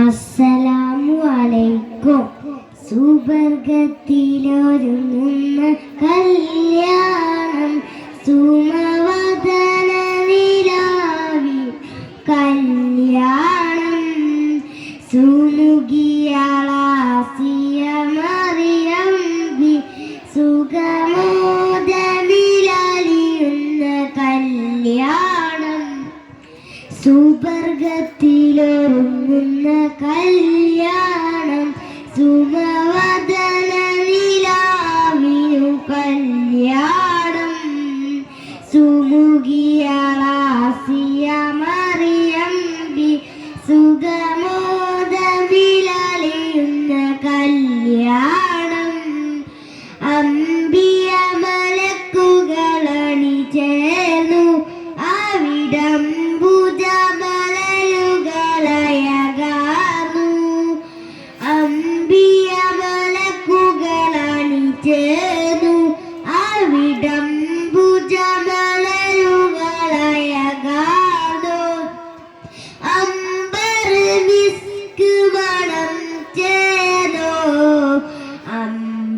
അസ്സലാമു അലൈക്കും. സുബർഗത്തിലൊരുങ്ങുന്ന കല്യാണം സുമവദന നിലാവി കല്യാണം സുമുഖിയാളാസിയ മറിയമ്പി സുഖമോദമിലലിയുന്ന കല്യാണം സുബർഗത്തിലൊരുങ്ങുന്ന കല്യാണം സുമവദന നിലാവിനു കല്യാണം. സുമുഖിയാളാസിയ ബി സുഖമോദമിലലിയുന്ന കല്യാണം. അമ്പിയ മലക്കുകളണി ചേർന്നു അവിടം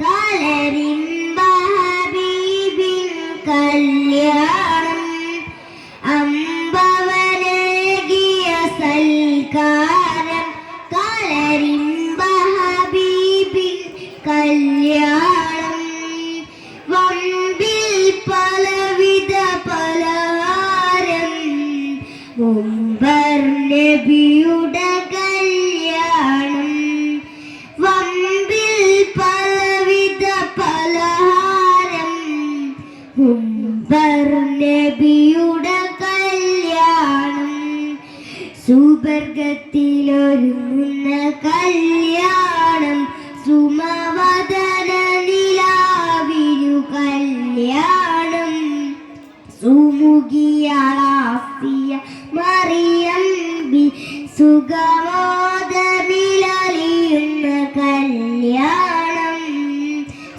கலரின் നബിയുടെ കല്യാണം സുബർഗത്തിലൊരുങ്ങുന്ന കല്യാണം സുമവദന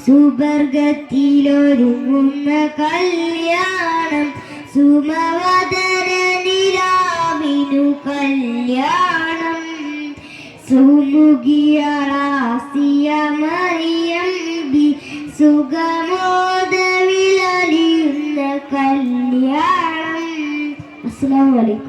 സുവർഗത്തിലൊരുങ്ങുന്ന കല്യാണം നിലാവിനു കല്യാണം. സുമുഖിയാളാസിയ മറിയമ്പി സുഖമോദമിലലിയുന്ന കല്യാണം. അസ്സലാമു അലൈക്കും.